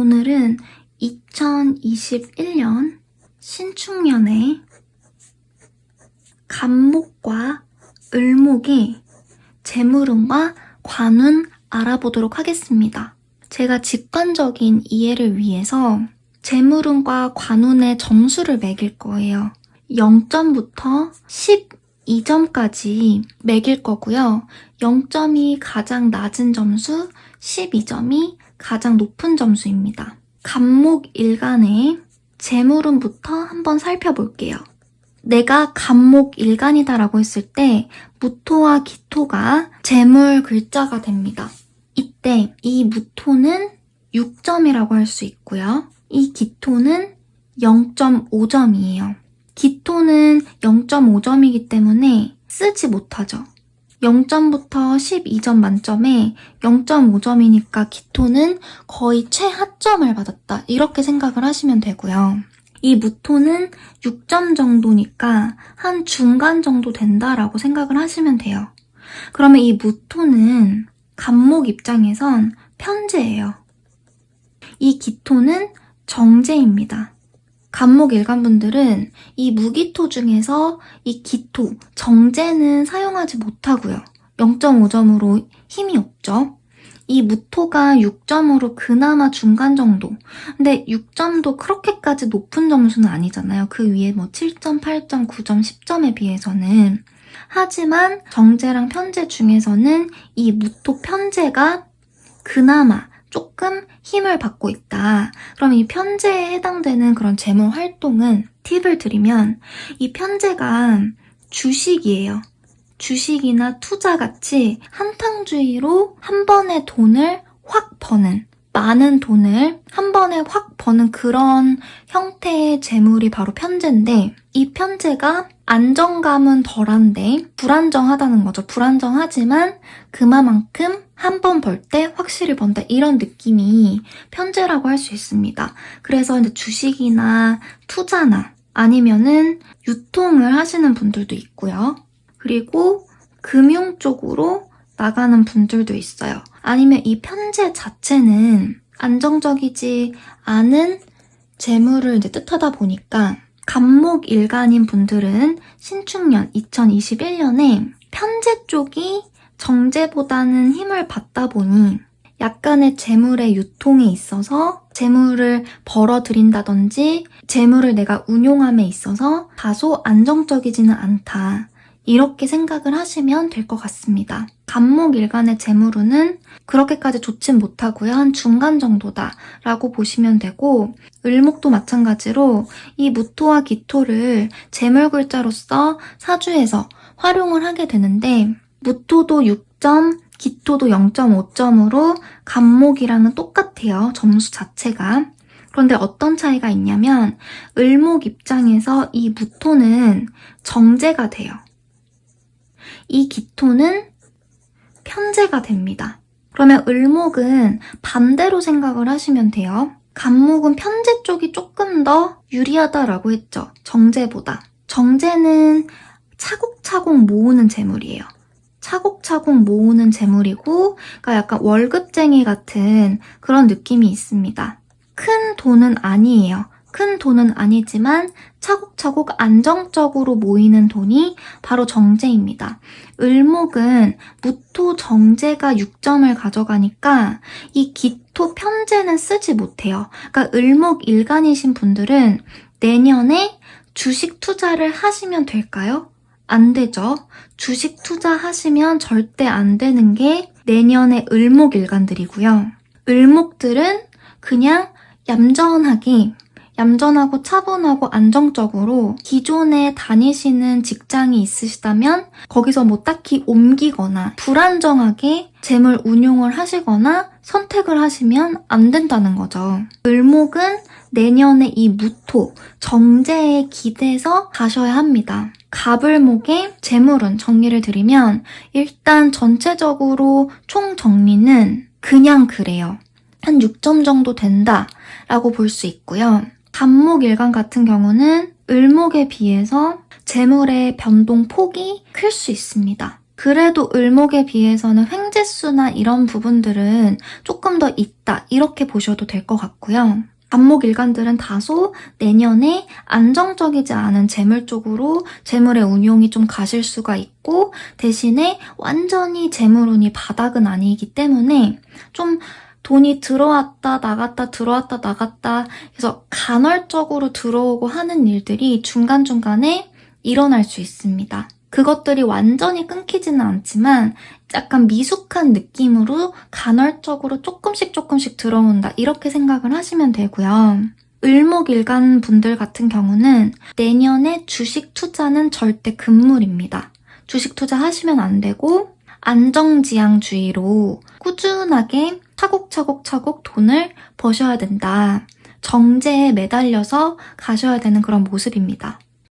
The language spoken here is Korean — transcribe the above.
오늘은 2021년 신축년에 간목과 을목의 재물운과 관운 알아보도록 하겠습니다. 제가 직관적인 이해를 위해서 재물운과 관운의 점수를 매길 거예요. 0점부터 12점까지 매길 거고요. 0점이 가장 낮은 점수, 12점이 가장 높은 점수입니다. 간목 일간의 재물운부터 한번 살펴볼게요. 내가 간목 일간이다라고 했을 때 무토와 기토가 재물 글자가 됩니다. 이때 이 무토는 6점이라고 할 수 있고요. 이 기토는 0.5점이에요. 기토는 0.5점이기 때문에 쓰지 못하죠. 0점부터 12점 만점에 0.5점이니까 기토는 거의 최하점을 받았다. 이렇게 생각을 하시면 되고요. 이 무토는 6점 정도니까 한 중간 정도 된다라고 생각을 하시면 돼요. 그러면 이 무토는 간목 입장에선 편제예요. 이 기토는 정제입니다. 간목 일간분들은 이 무기토 중에서 이 기토, 정제는 사용하지 못하고요. 0.5점으로 힘이 없죠. 이 무토가 6점으로 그나마 중간 정도. 근데 6점도 그렇게까지 높은 점수는 아니잖아요. 그 위에 뭐 7점, 8점, 9점, 10점에 비해서는. 하지만 정제랑 편제 중에서는 이 무토 편제가 그나마 조금 힘을 받고 있다. 그럼 이 편제에 해당되는 그런 재물 활동은 팁을 드리면 이 편제가 주식이에요. 주식이나 투자 같이 한탕주의로 한 번에 돈을 확 버는 많은 돈을 한 번에 확 버는 그런 형태의 재물이 바로 편제인데 이 편제가 안정감은 덜한데 불안정하다는 거죠. 불안정하지만 그만큼 한 번 벌 때 확실히 번다 이런 느낌이 편제라고 할 수 있습니다. 그래서 이제 주식이나 투자나 아니면은 유통을 하시는 분들도 있고요. 그리고 금융 쪽으로 나가는 분들도 있어요. 아니면 이 편제 자체는 안정적이지 않은 재물을 이제 뜻하다 보니까 간목 일간인 분들은 신축년 2021년에 편제 쪽이 정제보다는 힘을 받다 보니 약간의 재물의 유통에 있어서 재물을 벌어들인다든지 재물을 내가 운용함에 있어서 다소 안정적이지는 않다. 이렇게 생각을 하시면 될 것 같습니다. 간목 일간의 재물운은 그렇게까지 좋진 못하고요. 한 중간 정도다 라고 보시면 되고 을목도 마찬가지로 이 무토와 기토를 재물 글자로서 사주에서 활용을 하게 되는데 무토도 6점, 기토도 0.5점으로 간목이랑은 똑같아요. 점수 자체가. 그런데 어떤 차이가 있냐면 을목 입장에서 이 무토는 정제가 돼요. 이 기토는 편제가 됩니다. 그러면 을목은 반대로 생각을 하시면 돼요. 간목은 편제 쪽이 조금 더 유리하다라고 했죠. 정제보다. 정제는 차곡차곡 모으는 재물이에요. 차곡차곡 모으는 재물이고, 그러니까 약간 월급쟁이 같은 그런 느낌이 있습니다. 큰 돈은 아니에요. 큰 돈은 아니지만 차곡차곡 안정적으로 모이는 돈이 바로 정제입니다. 을목은 무토 정제가 6점을 가져가니까 이 기토 편제는 쓰지 못해요. 그러니까 을목 일간이신 분들은 내년에 주식 투자를 하시면 될까요? 안 되죠. 주식 투자하시면 절대 안 되는 게 내년의 을목 일간들이고요. 을목들은 그냥 얌전하게 얌전하고 차분하고 안정적으로 기존에 다니시는 직장이 있으시다면 거기서 뭐 딱히 옮기거나 불안정하게 재물 운용을 하시거나 선택을 하시면 안 된다는 거죠. 을목은 내년에 이 무토, 정제에 기대서 가셔야 합니다. 갑을목의 재물은 정리를 드리면 일단 전체적으로 총 정리는 그냥 그래요. 한 6점 정도 된다라고 볼 수 있고요. 간목 일간 같은 경우는 을목에 비해서 재물의 변동 폭이 클 수 있습니다. 그래도 을목에 비해서는 횡재수나 이런 부분들은 조금 더 있다 이렇게 보셔도 될 것 같고요. 간목 일간들은 다소 내년에 안정적이지 않은 재물 쪽으로 재물의 운용이 좀 가실 수가 있고 대신에 완전히 재물운이 바닥은 아니기 때문에 좀 돈이 들어왔다 나갔다 들어왔다 나갔다 해서 간헐적으로 들어오고 하는 일들이 중간중간에 일어날 수 있습니다. 그것들이 완전히 끊기지는 않지만 약간 미숙한 느낌으로 간헐적으로 조금씩 조금씩 들어온다 이렇게 생각을 하시면 되고요. 을목일간 분들 같은 경우는 내년에 주식 투자는 절대 금물입니다. 주식 투자 하시면 안 되고 안정지향주의로 꾸준하게 차곡차곡차곡 돈을 버셔야 된다. 정제에 매달려서 가셔야 되는 그런 모습입니다.